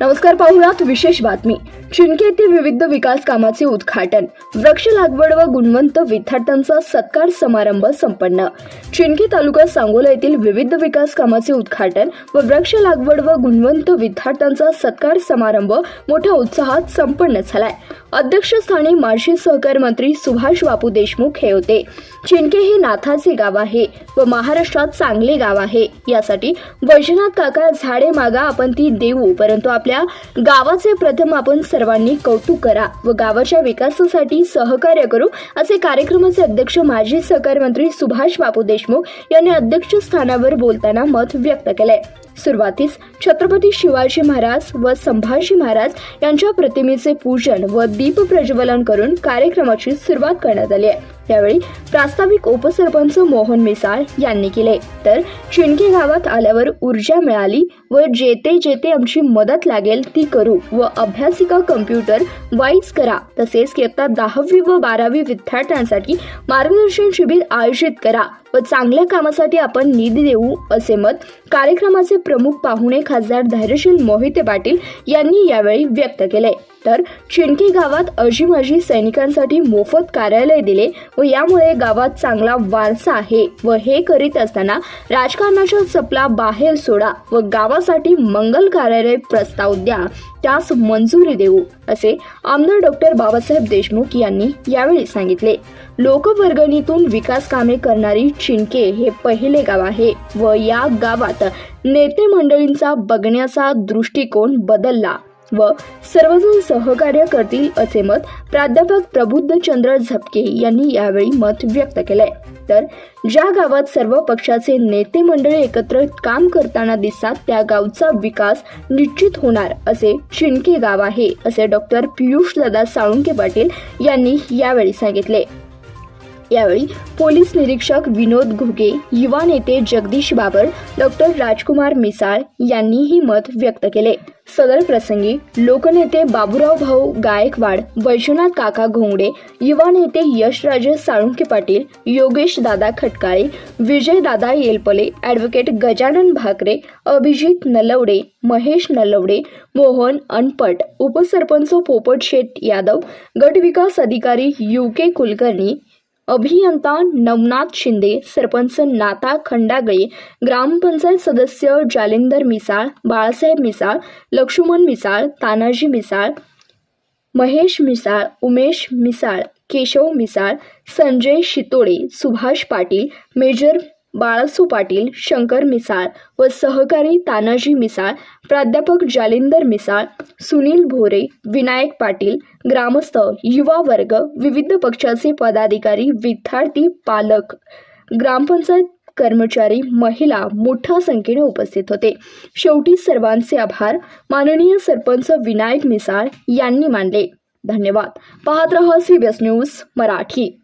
नमस्कार पाहुयात विशेष बातमी. शिंदे येथील विविध विकास कामाचे उद्घाटन. वृक्ष लागवड व गुणवंत विद्यार्थ्यांचा सत्कार समारंभ संपन्न. शिंदे तालुका सांगोला येथील विविध विकास कामाचे उद्घाटन व वृक्ष लागवड व गुणवंत विद्यार्थ्यांचा सत्कार समारंभ मोठ्या उत्साहात संपन्न झालाय. अध्यक्षस्थानी माजी सहकार मंत्री सुभाष बापू देशमुख हे होते. चिंके हे नाथाचे गाव आहे व महाराष्ट्रात चांगले गाव आहे. यासाठी वैजनाथ काका झाडे मागा आपण ती देऊ परंतु आपल्या गावाचे प्रथम आपण सर्वांनी कौतुक करा व गावाच्या विकासासाठी सहकार्य करू असे कार्यक्रमाचे अध्यक्ष माजी सहकार मंत्री सुभाष बापू देशमुख यांनी अध्यक्षस्थानावर बोलताना मत व्यक्त केले सुरुवातीस छत्रपती शिवाजी महाराज व संभाजी महाराज यांच्या प्रतिमेचे पूजन व दीप प्रज्वलन करून कार्यक्रमाची सुरुवात करण्यात आली आहे. यावेळी प्रास्ताविक उपसरपंच मोहन मिसाळ यांनी केले. तर चिणके गावात आल्यावर ऊर्जा मिळाली व जेते जेते आमची मदत लागेल ती करू व अभ्यासिका कम्प्युटर वाईज करा तसेच इयत्ता दहावी व बारावी विद्यार्थ्यांसाठी मार्गदर्शन शिबिर आयोजित करा. व चांगल्या कामासाठी आपण निधी देऊ असे मत कार्यक्रमाचे प्रमुख पाहुणे खासदार धैर्यशील मोहिते पाटील यांनी यावेळी व्यक्त केले. तर चिणकी गावात अजीमाजी सैनिकांसाठी मोफत कार्यालय दिले व यामुळे गावात चांगला वारसा आहे व हे करीत असताना राजकारणाच्या चपला बाहेर सोडा व गावासाठी मंगल कार्यालय प्रस्ताव द्या त्यास मंजुरी देऊ असे आमदार डॉक्टर बाबासाहेब देशमुख यांनी यावेळी सांगितले. लोकवर्गणीतून विकास कामे करणारी चिंके हे पहिले गाव आहे व या गावात नेते मंडळींचा बघण्याचा दृष्टिकोन बदलला. व सर्वजण सहकार्य करतील असे मत प्राध्यापक प्रबुद्धचंद्र झपके यांनी यावेळी मत व्यक्त केले तर ज्या गावात सर्व पक्षाचे नेते मंडळी एकत्र काम करताना दिसतात त्या गावचा विकास निश्चित होणार असे चिणके गाव आहे असे डॉक्टर पियुष दादा साळुंके पाटील यांनी यावेळी सांगितले. यावेळी पोलीस निरीक्षक विनोद घुगे युवा नेते जगदीश बाबर डॉक्टर राजकुमार मिसाळ यांनीही मत व्यक्त केले. सदर प्रसंगी लोकनेते बाबूराव भाऊ गायकवाड वैश्वनाथ काका घोंगडे युवा नेते यशराजे साळुंके पाटील योगेश दादा खटकाळे विजय दादा येलपले ॲडव्होकेट गजानन भाकरे अभिजित नलवडे महेश नलवडे मोहन अनपट उपसरपंच पोपट शेट यादव गटविकास अधिकारी यू के कुलकर्णी अभियंता नवनाथ शिंदे सरपंच नाता खंडागळे ग्रामपंचायत सदस्य जालिंदर मिसाळ बाळासाहेब मिसाळ लक्ष्मण मिसाळ तानाजी मिसाळ महेश मिसाळ उमेश मिसाळ केशव मिसाळ संजय शितोडे सुभाष पाटील मेजर बाळासू पाटील शंकर मिसाळ व सहकारी तानाजी मिसाळ प्राध्यापक जालिंदर मिसाळ सुनील भोरे विनायक पाटील ग्रामस्थ युवा वर्ग विविध पक्षाचे पदाधिकारी विद्यार्थी पालक ग्रामपंचायत कर्मचारी महिला मोठ्या संख्येने उपस्थित होते. शेवटी सर्वांचे आभार. माननीय सरपंच विनायक मिसाळ यांनी मानले. धन्यवाद. पाहत रहा सी न्यूज मराठी.